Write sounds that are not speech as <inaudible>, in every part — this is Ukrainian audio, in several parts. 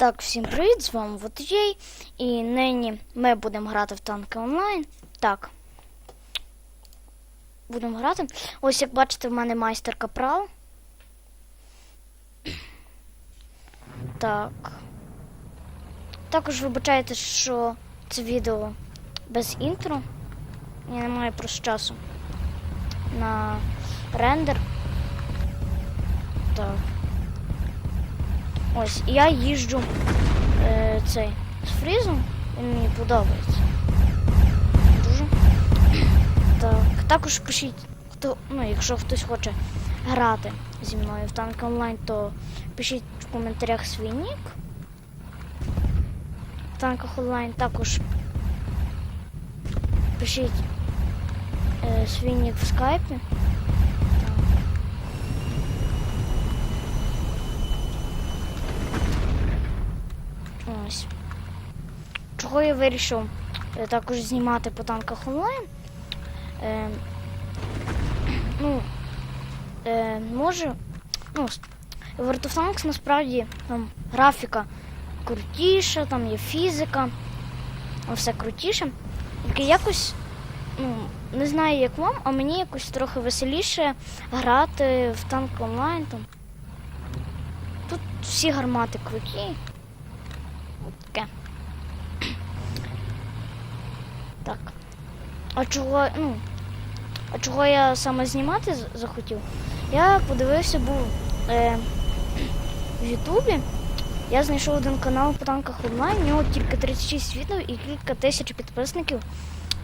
Так, всім привіт, з вами Водієй. І нині ми будемо грати в танки онлайн. Так. Будемо грати. Ось як бачите, в мене майстер капрал. Так. Також вибачайте, що це відео без інтро. Я не маю просто часу на рендер. Так. Ось, я їжджу е, цей з фрізом, він мені подобається. Дуже. Так, також пишіть, хто, ну, якщо хтось хоче грати зі мною в танк онлайн, то пишіть в коментарях свій нік. В танках онлайн також пишіть е, свій нік в скайпі. Так. Ось. Чого я вирішив е, також знімати по танках онлайн? Е, ну, е, може, ну, World of Tanks насправді там графіка крутіша, там є фізика, все крутіше. Тільки якось, ну, не знаю, як вам, а мені якось трохи веселіше грати в танк онлайн. Там. Тут всі гармати круті. Таке. Так. А чого, ну, а чого я саме знімати захотів? Я подивився, був е, в Ютубі. Я знайшов один канал по танках онлайн, у нього тільки 36 відео і кілька тисяч підписників.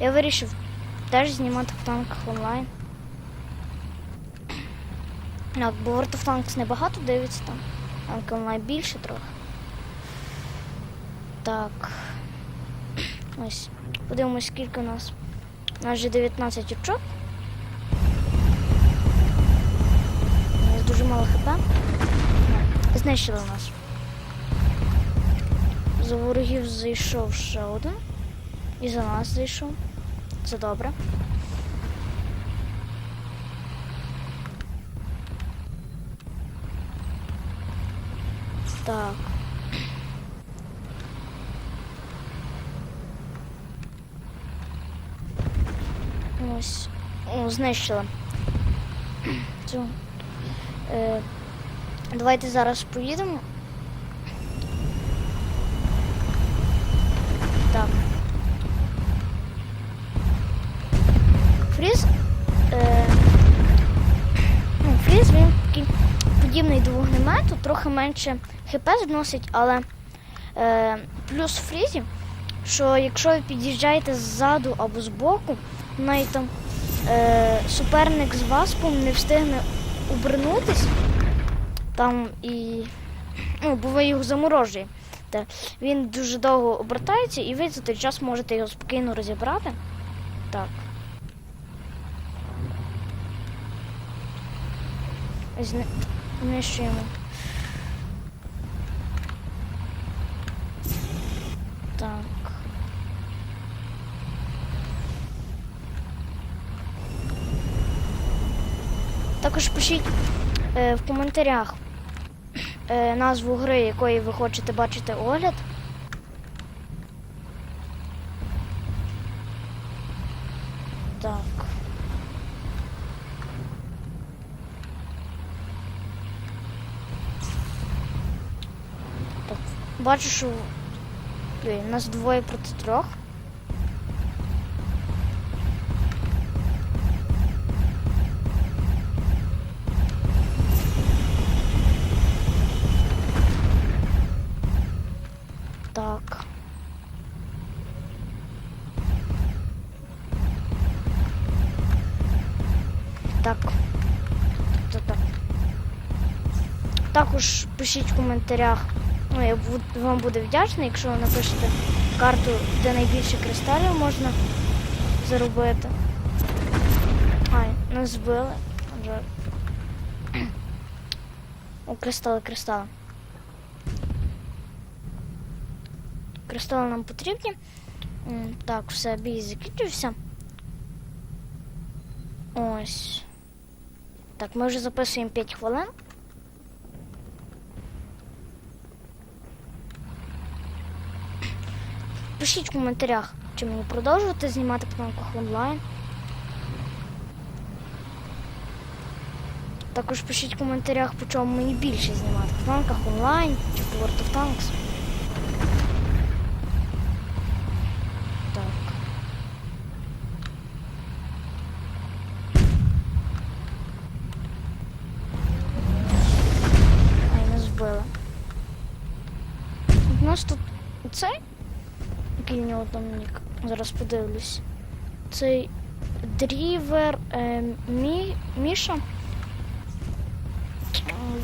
Я вирішив теж знімати по танках онлайн. Так, бо World of Tanks небагато дивиться там. Танки онлайн більше трохи. Так. Ось. Подивимось, скільки у нас. У нас вже 19 очок. У нас дуже мало хп. Знищили нас. За ворогів зайшов ще один. І за нас зайшов. Це добре. Так. Ось. О, знищила. Цю. Е, давайте зараз поїдемо. Так. Фріз. Е, ну, фріз він такий подібний до вогнемету, трохи менше хп зносить, але е, плюс фрізі, що якщо ви під'їжджаєте ззаду або збоку, навіть там е, суперник з васпом не встигне обернутись там і ну, бо ви його заморожує. Він дуже довго обертається, і ви за той час можете його спокійно розібрати. Так. Зни... Знищуємо. Так. Також пишіть е, в коментарях е, назву гри, якої ви хочете бачити огляд. Так. Так. Бачу, що Ой, нас двоє проти трьох. Також пишіть в коментарях. Ну, я вам буду вдячна, якщо ви напишете карту, де найбільше кристалів можна заробити. Ай, нас збили. О, кристали, кристали. Кристали нам потрібні. Так, все, бій закінчився. Ось. Так, ми вже записуємо 5 хвилин. Пишіть в коментарях, чи мені продовжувати знімати по танках онлайн. Також пишіть в коментарях, по чому мені більше знімати по танках онлайн чи по World of Tanks. Так. Ай, нас вбили. У нас тут цей, який в нього там нік, зараз подивлюсь. Цей дрівер е, Мі, Міша.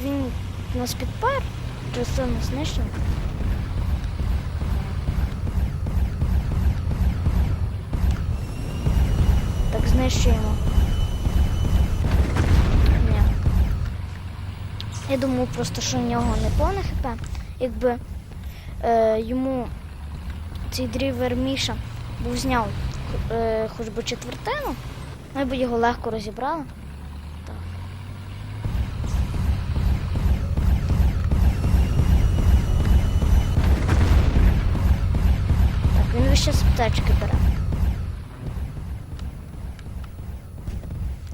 Він нас підпер, частину знищив. Так знищуємо. Ні. Я думаю просто, що в нього не повне хп. Якби е, йому цей дрівер Міша був зняв е, хоч би четвертину, ми б його легко розібрали. Так. Так, він вище з аптечки бере.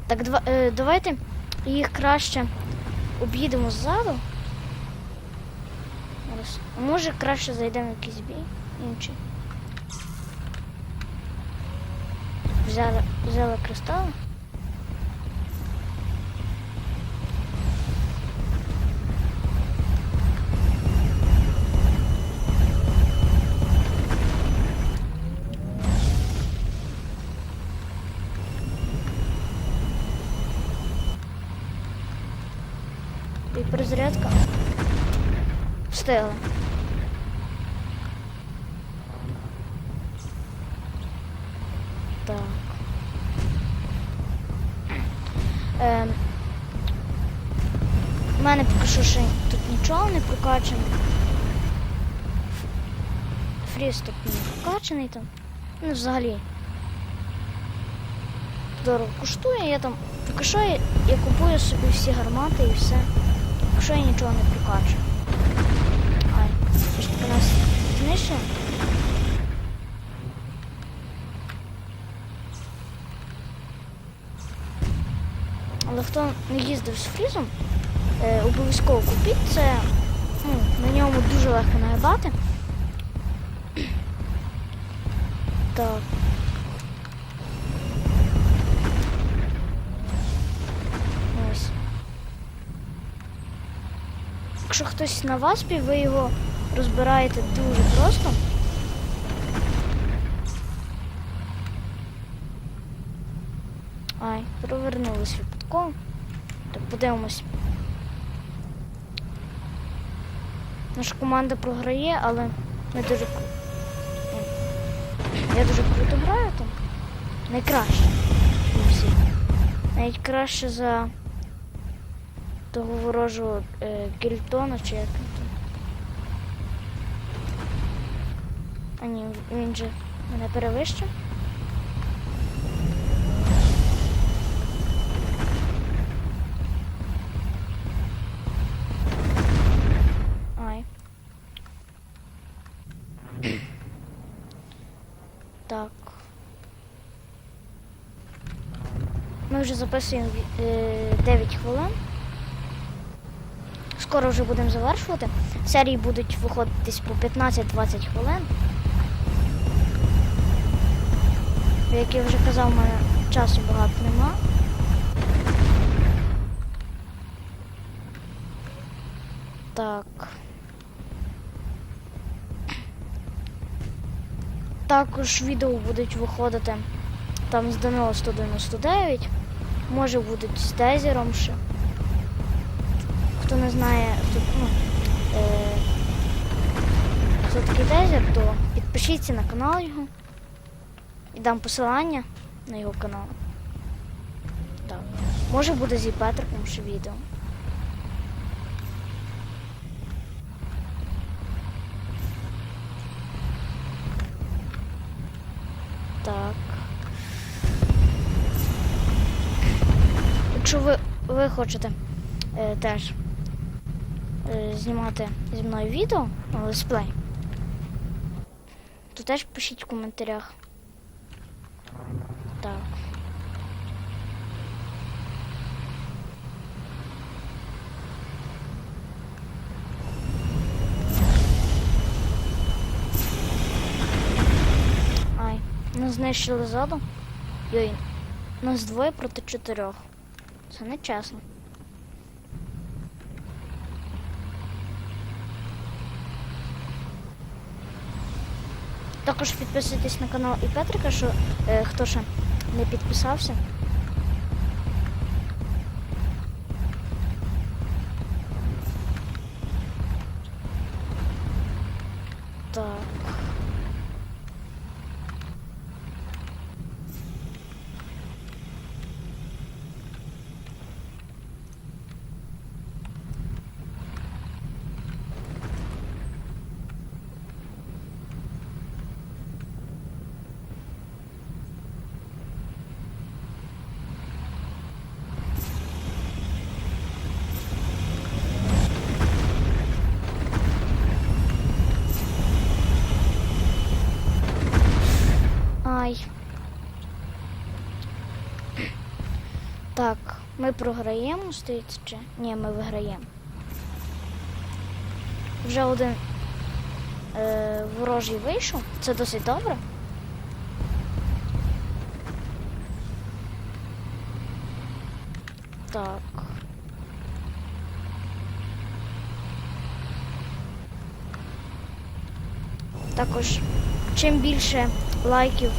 Так, два, е, давайте їх краще об'їдемо ззаду. Може краще зайдемо в якийсь бій інший. Взяли, взяли кристали. І перезарядка. Встигли. Так. Ем, у мене поки що ще тут нічого не прокачано. Фріз тут не прокачаний там. Ну, взагалі. Дорого коштує, я там. Поки що я, я купую собі всі гармати і все. Поки що я нічого не прокачую. Ай, все ж таки нас знищили. Але хто не їздив з фрізом, е, обов'язково купіть це. Ну, на ньому дуже легко нагибати. Так. Ось. Якщо хтось на васпі, ви його розбираєте дуже просто. Ай, провернулись випадково. Так, подивимось. Наша команда програє, але ми дуже ну, Я дуже круто граю там. Найкраще. всіх. Навіть краще за того ворожого е, Гільтона чи як там. А ні, він же мене перевищив. Ай. Так. Ми вже записуємо е, 9 хвилин. Скоро вже будемо завершувати. Серії будуть виходити по 15-20 хвилин. Як я вже казав, у мене часу багато нема. Так. Також відео будуть виходити там з Данило 199. Може будуть з Дезером ще. Хто не знає, хто, ну, е, хто такий Дезер, то підпишіться на канал його. І дам посилання на його канал. Так. Може буде зі Петриком ще відео. Так. Якщо ви, ви хочете е, теж е, знімати зі мною відео на летсплей, то теж пишіть в коментарях. Так. Ай, нас знищили ззаду. Йой, нас двоє проти чотирьох. Це не чесно. Також підписуйтесь на канал і Петрика, що е, хто ще не підписався. Так. Ай. Так, ми програємо, здається, чи? Ні, ми виграємо. Вже один е, ворожий вийшов. Це досить добре. Так. Також, чим більше лайків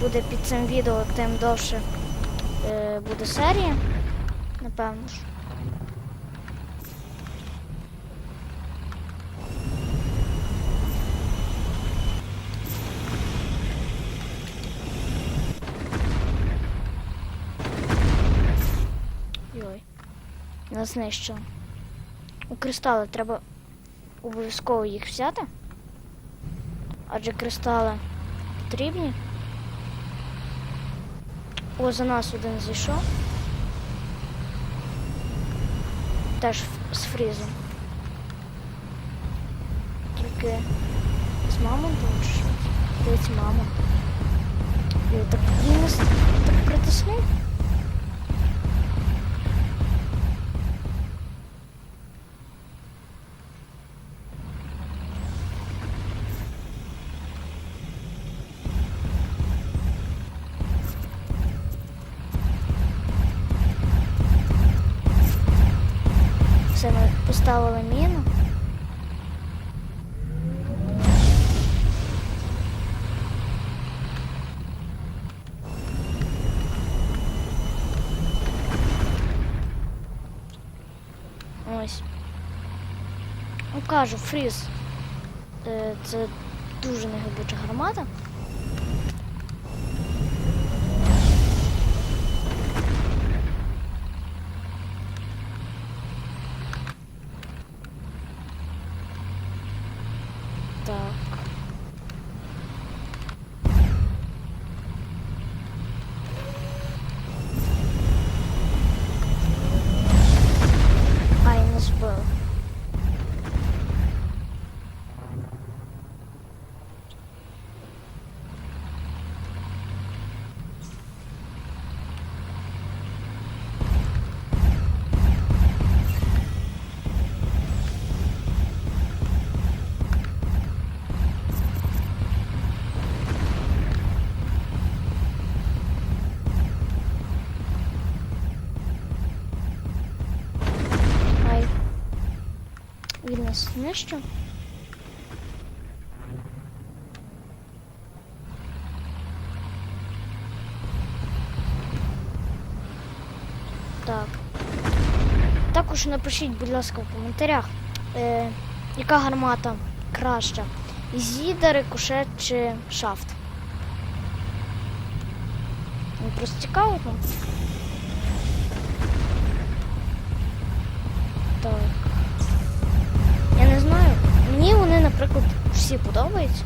буде під цим відео, тим довше е, буде серія. Напевно ж. Йой. Нас знищили. У кристали треба обов'язково їх взяти. Адже кристали потрібні. О, за нас один зійшов. Теж ф- з фрізом. Тільки з мамонтом чи що? Дивіться, мамонт. Ой, так він нас так притиснув. Кажу, фріз. Е, Це дуже негибуча гармата. Так. Ай, не збив. Ай. Він нас знищив. Так. Також напишіть, будь ласка, в коментарях, е, яка гармата краща. Зіда, рикошет чи шафт. Мені просто цікаво. Так. Мені вони, наприклад, всі подобаються.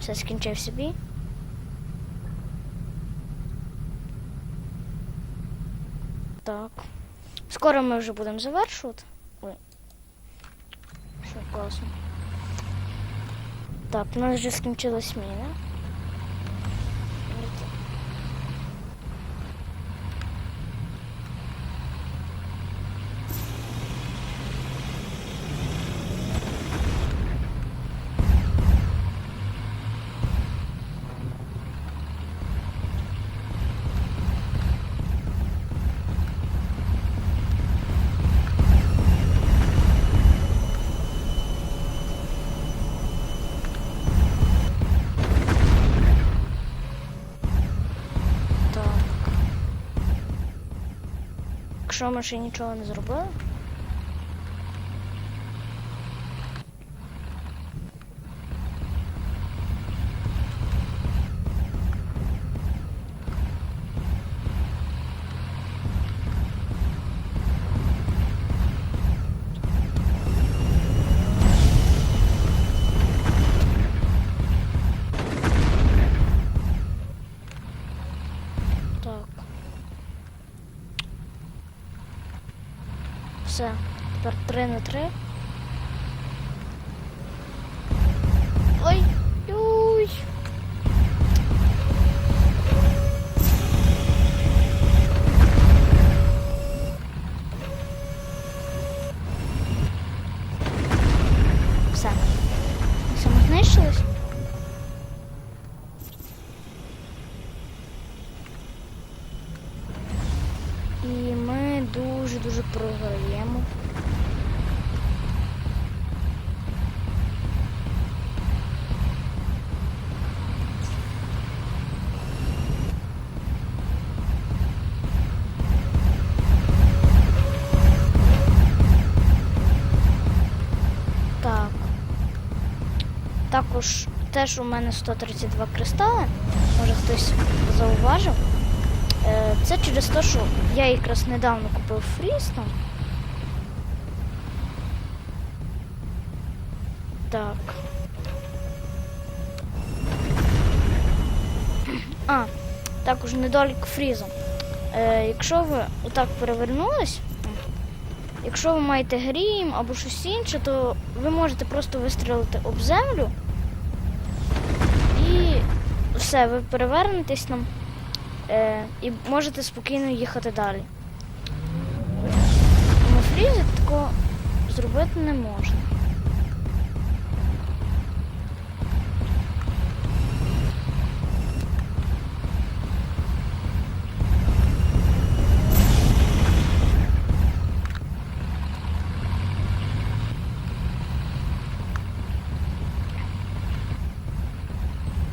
Все скінчився бій. Так. Скоро ми вже будемо завершувати. Ой. Класно. Так, у нас вже скінчилась міна. Так. Якщо ми ще нічого не зробили. Все. Тепер 3 на 3. Також теж у мене 132 кристали. Може хтось зауважив. Е, Це через те, що я якраз недавно купив фріз там. Так. А, також недолік фрізу. Е, якщо ви отак перевернулись, якщо ви маєте грім або щось інше, то ви можете просто вистрілити об землю все, ви перевернетесь там е, і можете спокійно їхати далі. На фрізі такого зробити не можна.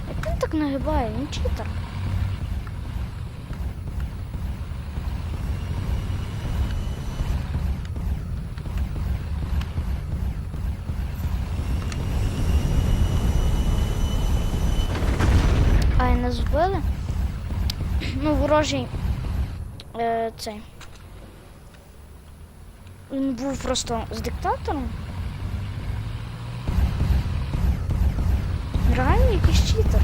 Як він так нагибає? Він читер. Ай, нас вбили. Ну, ворожий е, цей. Він був просто з диктатором. Реально якийсь читер.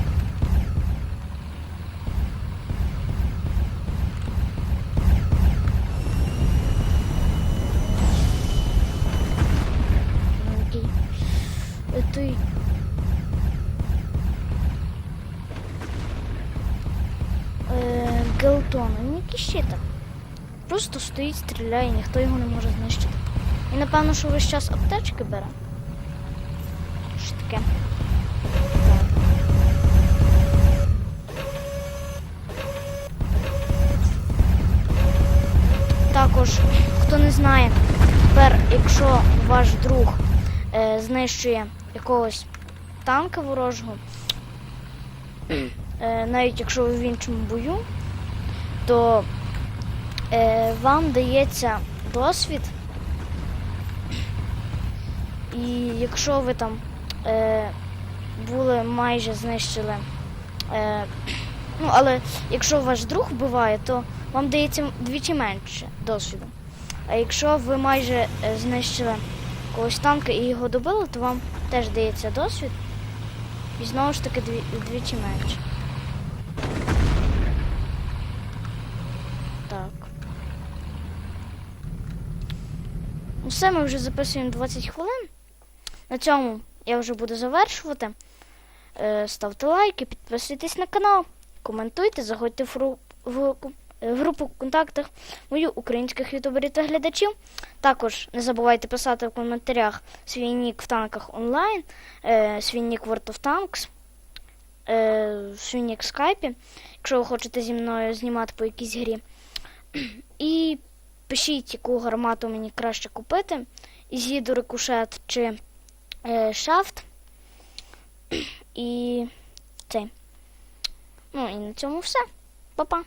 Просто стоїть, стріляє, ніхто його не може знищити. І напевно, що весь час аптечки бере. Що таке? Також, хто не знає, тепер, якщо ваш друг е, знищує якогось танка ворожого, е, навіть якщо ви в іншому бою, то вам дається досвід. І якщо ви там е, були майже знищили. Е, ну, але якщо ваш друг вбиває, то вам дається двічі менше досвіду. А якщо ви майже е, знищили когось танка і його добили, то вам теж дається досвід. І знову ж таки дві, двічі менше. Так. Ну все, ми вже записуємо 20 хвилин. На цьому я вже буду завершувати. Е, ставте лайки, підписуйтесь на канал, коментуйте, заходьте е, в групу в контактах мою українських ютуберів та глядачів. Також не забувайте писати в коментарях свій нік в танках онлайн, е, свій нік World of Tanks, свій нік в скайпі, якщо ви хочете зі мною знімати по якійсь грі. <clears throat> І пишіть, яку гармату мені краще купити. Ізіду рикошет чи е, шафт. І цей. Ну і на цьому все. Па-па.